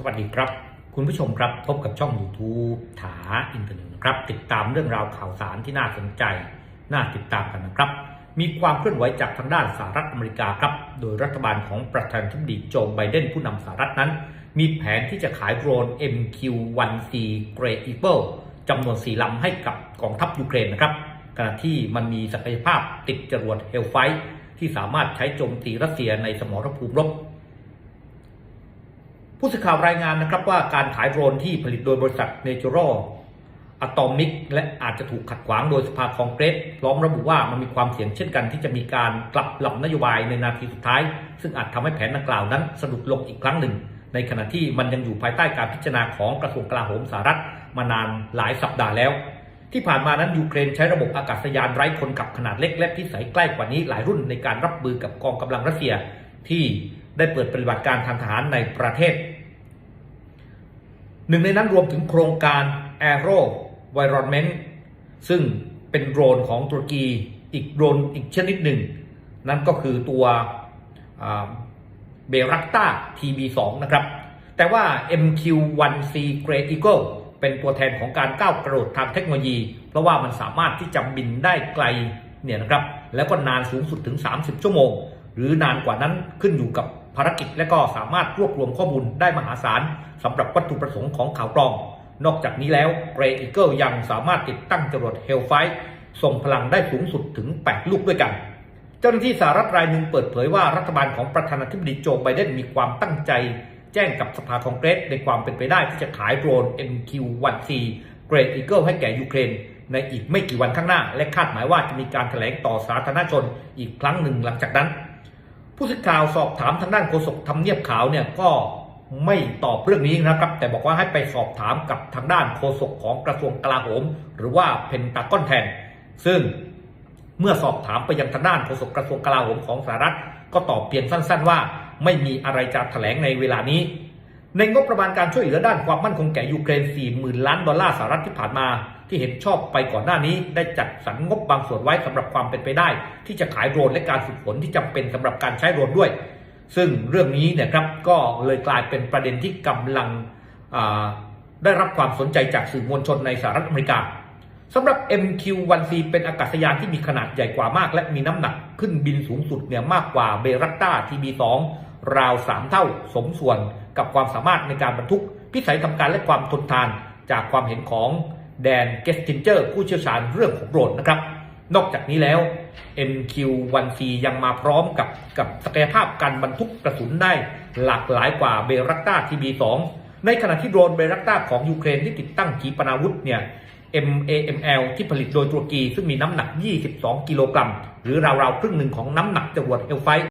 สวัสดีครับ คุณผู้ชมครับพบกับช่อง YouTube ถาอินเทอร์เน็ตนะครับ ติดตามเรื่องราวข่าวสารที่น่าสนใจ น่าติดตามกันนะครับ มีความเคลื่อนไหวจากทางด้านสหรัฐอเมริกาครับ โดยรัฐบาลของประธานาธิบดีโจไบเดนผู้นำสหรัฐนั้น มีแผนที่จะขายโดรน MQ-1C Grey Eagle จำนวน4ลำให้กับกองทัพยูเครนนะครับขณะที่มันมีศักยภาพติดจรวดเฮลไฟที่สามารถใช้โจมตีรัสเซียในสมรภูมิรบ ผู้สื่อข่าวรายงานนะครับว่าการขายโดรนที่ผลิตโดยบริษัท Natural Atomic และอาจจะถูกขัดขวางโดยสภาคองเกรสพร้อมระบุว่ามันมีความเสี่ยงเช่นกันที่จะมีการกลับหลำนโยบายในนาทีสุดท้าย ซึ่งอาจทำให้แผนดังกล่าวนั้นสะดุดลงอีกครั้งหนึ่ง ในขณะที่มันยังอยู่ภายใต้การพิจารณาของกระทรวงกลาโหมสหรัฐมานานหลายสัปดาห์แล้ว ที่ผ่านมานั้นยูเครนใช้ระบบอากาศยานไร้คนขับขนาดเล็กและพิสัยใกล้กว่านี้หลายรุ่นในการรับมือกับกองกำลังรัสเซีย ที่ได้เปิดปฏิบัติการทางทหารในประเทศ หนึ่งในนั้นรวมถึงโครงการ Aero v i r o n m e n t ซึ่งเป็นโดรนของตุรกีอีกโดรนอีกชนิดหนึ่ง นั่นก็คือตัวเบรักตา TB2 นะครับ แต่ว่า MQ-1C Grey Eagle เป็นตัวแทนของการก้าวกระโดดทางเทคโนโลยี เพราะว่ามันสามารถที่จะบินได้ไกลเนี่ยนะครับ แล้วก็นานสูงสุดถึง 30 ชั่วโมง หรือนานกว่านั้นขึ้นอยู่กับ ภารกิจและก็สามารถรวบรวมข้อมูลได้มหาศาลสำหรับวัตถุประสงค์ของข่าวกรองนอกจากนี้แล้ว Grey Eagle ยังสามารถติดตั้งจรวด Hellfire ส่งพลังได้สูงสุดถึง 8 ลูกด้วยกัน เจ้าหน้าที่สหรัฐรายหนึ่งเปิดเผยว่ารัฐบาลของประธานาธิบดีโจไบเดนมีความตั้งใจ แจ้งกับสภาคองเกรสในความเป็นไปได้ที่จะขายโดรน MQ-1C Great Eagle ให้แก่ยูเครนในอีกไม่กี่วันข้างหน้า และคาดหมายว่าจะมีการแถลงต่อสาธารณชนอีกครั้งหนึ่งหลังจากนั้น ผู้สื่อข่าวสอบถามทางด้านโฆษกทำเนียบขาวเนี่ยก็ไม่ตอบเรื่องนี้นะครับ แต่บอกว่าให้ไปสอบถามกับทางด้านโฆษกของกระทรวงกลาโหม หรือว่าเพนตากอนแทน ซึ่งเมื่อสอบถามไปยังทางด้านโฆษกกระทรวงกลาโหมของสหรัฐ ก็ตอบเพียงสั้น ๆ ว่า ไม่มีอะไรจะแถลงในเวลานี้ ในงบประมาณการช่วยเหลือด้านความมั่นคงแก่ยูเครน 40,000 ล้านดอลลาร์สหรัฐที่ผ่านมา ที่เห็นชอบไปก่อนหน้านี้ ได้จัดสรรงบบางส่วนไว้สำหรับความเป็นไปได้ ที่จะขายโดรนและการฝึกฝนที่จำเป็นสำหรับการใช้โดรนด้วย ซึ่งเรื่องนี้เนี่ยครับก็เลยกลายเป็นประเด็นที่กำลังได้รับความสนใจจากสื่อมวลชนในสหรัฐอเมริกาสำหรับ MQ-1C เป็นอากาศยานที่มีขนาดใหญ่กว่ามาก และมีน้ำหนักขึ้นบินสูงสุดเนี่ยมากกว่าเบรัตตา TB2 ราว 3 เท่าสมส่วนกับความสามารถในการบรรทุก พิสัยทำการและความทนทานจากความเห็นของ แดนเกสตินเจอร์ ผู้เชี่ยวชาญเรื่องของโดรนนะครับ นอกจากนี้แล้ว MQ-1C ยังมาพร้อมกับกับศักยภาพการบรรทุกกระสุนได้หลากหลายกว่าเบรัตตา TB2 ในขณะที่โดรนเบรัตตาของยูเครนที่ติดตั้งขีปนาวุธเนี่ย MAML ที่ผลิตโดยตุรกีซึ่งมีน้ำหนัก 22 กิโลกรัม หรือราวๆ ครึ่งหนึ่งของน้ำหนักจรวดเอลไฟ